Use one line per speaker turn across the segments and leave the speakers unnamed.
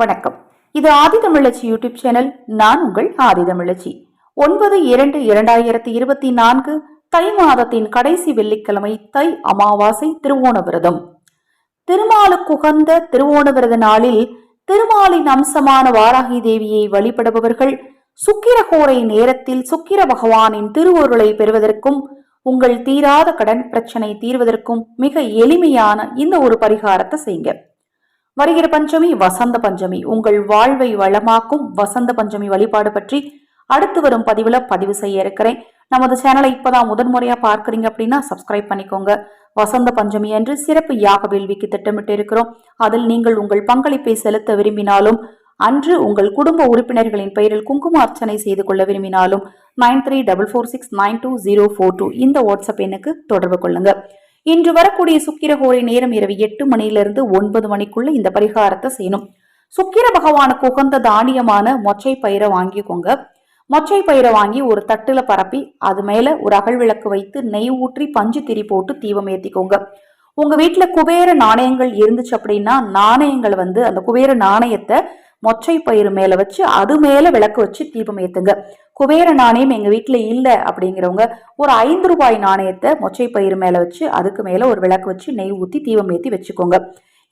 வணக்கம். இது ஆதிதமிழச்சி YouTube channel. நான் உங்கள் ஆதிதமிழச்சி ஒன்பது இரண்டு இரண்டாயிரத்தி இருபத்தி நான்கு தை மாதத்தின் கடைசி வெள்ளிக்கிழமை தை அமாவாசை திருவோண விரதம் திருமாலுக்குகந்த திருவோண விரத நாளில் திருமாலின் அம்சமான வாராகி தேவியை வழிபடுபவர்கள் சுக்கிரகோரை நேரத்தில் சுக்கிர பகவானின் திருவொருளை பெறுவதற்கும் உங்கள் தீராத கடன் பிரச்சனை தீர்வதற்கும் மிக எளிமையான இந்த ஒரு பரிகாரத்தை செய்யுங்க வருகிற பஞ்சமி வசந்த பஞ்சமி. உங்கள் வாழ்வை வளமாக்கும் வசந்த பஞ்சமி வழிபாடு பற்றி அடுத்து வரும் பதிவுல பதிவு செய்ய இருக்கிறேன். நமது சேனலை இப்பதான் முதன்முறையா பார்க்கறீங்க அப்படின்னா சப்ஸ்கிரைப் பண்ணிக்கோங்க. வசந்த பஞ்சமி என்று சிறப்பு யாக வேள்விக்கு திட்டமிட்டு இருக்கிறோம். அதில் நீங்கள் உங்கள் பங்களிப்பை செலுத்த விரும்பினாலும் அன்று உங்கள் குடும்ப உறுப்பினர்களின் பெயரில் குங்கும அர்ச்சனை செய்து கொள்ள விரும்பினாலும் nine three double four six nine two zero four two இந்த வாட்ஸ்அப் எண்ணுக்கு தொடர்பு கொள்ளுங்கள் இன்று வரக்கூடிய சுக்கிரகோரை நேரம் இரவு எட்டு மணியிலிருந்து ஒன்பது மணிக்குள்ள இந்த பரிகாரத்தை செய்யணும். சுக்கிர பகவானுக்கு உகந்த தானியமான மொச்சை பயிரை வாங்கிக்கோங்க. மொச்சை பயிரை வாங்கி ஒரு தட்டுல பரப்பி அது மேல ஒரு அகல் விளக்கு வைத்து நெய் ஊற்றி பஞ்சு திரி போட்டு தீபம் ஏத்திக்கோங்க. உங்க வீட்டுல குபேர நாணயங்கள் இருந்துச்சு அப்படின்னா நாணயங்கள் வந்து அந்த குபேர நாணயத்தை மொச்சை பயிறு மேல வச்சு அது மேல விளக்கு வச்சு தீபம் ஏத்துங்க. குபேர நாணயம் எங்க வீட்டுல இல்ல அப்படிங்கிறவங்க ஒரு ஐந்து ரூபாய் நாணயத்தை மொச்சை பயிறு மேல வச்சு அதுக்கு மேல ஒரு விளக்கு வச்சு நெய் ஊத்தி தீபம் ஏத்தி வச்சுக்கோங்க.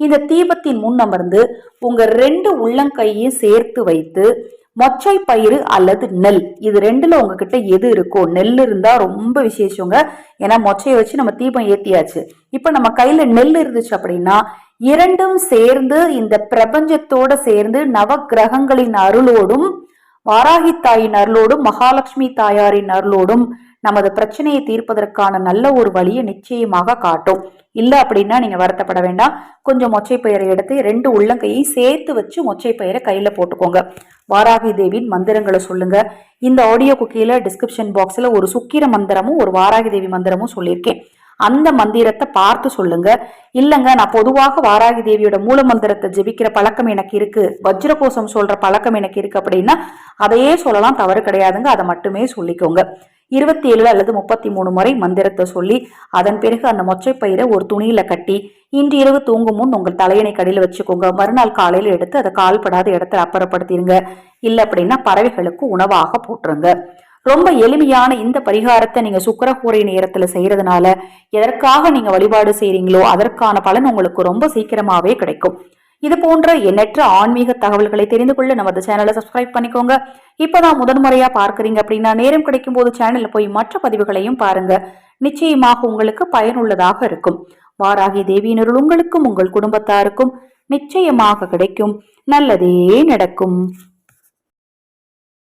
இந்த தீபத்தின் முன் அமர்ந்து உங்க ரெண்டு உள்ளங்கையையும் சேர்த்து வைத்து மொச்சை பயிறு அல்லது நெல் இது ரெண்டுல உங்ககிட்ட எது இருக்கோ நெல் இருந்தா ரொம்ப விசேஷங்க. ஏன்னா மொச்சையை வச்சு நம்ம தீபம் ஏத்தியாச்சு. இப்ப நம்ம கையில நெல் இருந்துச்சு அப்படின்னா இரண்டும் சேர்ந்து இந்த பிரபஞ்சத்தோட சேர்ந்து நவக்கிரகங்களின் அருளோடும் வாராகி தாயின் அருளோடும் மகாலட்சுமி தாயாரின் அருளோடும் நமது பிரச்சனையை தீர்ப்பதற்கான நல்ல ஒரு வழியை நிச்சயமாக காட்டும். இல்ல அப்படின்னா நீங்க வருத்தப்பட வேண்டாம். கொஞ்சம் மொச்சை பயிரை எடுத்து ரெண்டு உள்ளங்கையை சேர்த்து வச்சு மொச்சை பெயரை கையில போட்டுக்கோங்க. வாராகி தேவியின் மந்திரங்களை சொல்லுங்க. இந்த ஆடியோ குக்கியில டிஸ்கிரிப்ஷன் பாக்ஸ்ல ஒரு சுக்கிர மந்திரமும் ஒரு வாராகி தேவி மந்திரமும் சொல்லியிருக்கேன். அந்த மந்திரத்தை பார்த்து சொல்லுங்க. இல்லைங்க நான் பொதுவாக வாராகி தேவியோட மூல மந்திரத்தை ஜெபிக்கிற பழக்கம் எனக்கு இருக்கு. வஜ்ரகோஷம் சொல்ற பழக்கம் எனக்கு இருக்கு அப்படின்னா அதையே சொல்லலாம் தவறு கிடையாதுங்க. அதை மட்டுமே சொல்லிக்கோங்க. இருபத்தி ஏழு அல்லது முப்பத்தி மூணு முறை மந்திரத்தை சொல்லி அதன் பிறகு அந்த மொச்சைப்பயிரை ஒரு துணியில கட்டி இன்று இரவு தூங்கும் முன் உங்கள் தலையணை கடையில் வச்சுக்கோங்க. மறுநாள் காலையில எடுத்து அதை கால்படாத இடத்துல அப்புறப்படுத்திடுங்க இல்லை அப்படின்னா பறவைகளுக்கு உணவாக போட்டுருங்க ரொம்ப எளிமையான இந்த பரிகாரத்தை நீங்க சுக்கரகூரை நேரத்துல செய்யறதுனால எதற்காக நீங்க வழிபாடு செய்றீங்களோ அதற்கான பலன் உங்களுக்கு ரொம்ப சீக்கிரமாவே கிடைக்கும். இது போன்ற எண்ணற்ற ஆன்மீக தகவல்களை தெரிந்து கொள்ள நமது சேனலை சப்ஸ்கிரைப் பண்ணிக்கோங்க. இப்பதான் முதன்முறையா பார்க்கறீங்க அப்படின்னா நேரம் கிடைக்கும் போது சேனல்ல போய் மற்ற பதிவுகளையும் பாருங்க. நிச்சயமாக உங்களுக்கு பயனுள்ளதாக இருக்கும். வாராகி தேவியினருள் உங்களுக்கும் உங்கள் குடும்பத்தாருக்கும் நிச்சயமாக கிடைக்கும். நல்லதே நடக்கும்.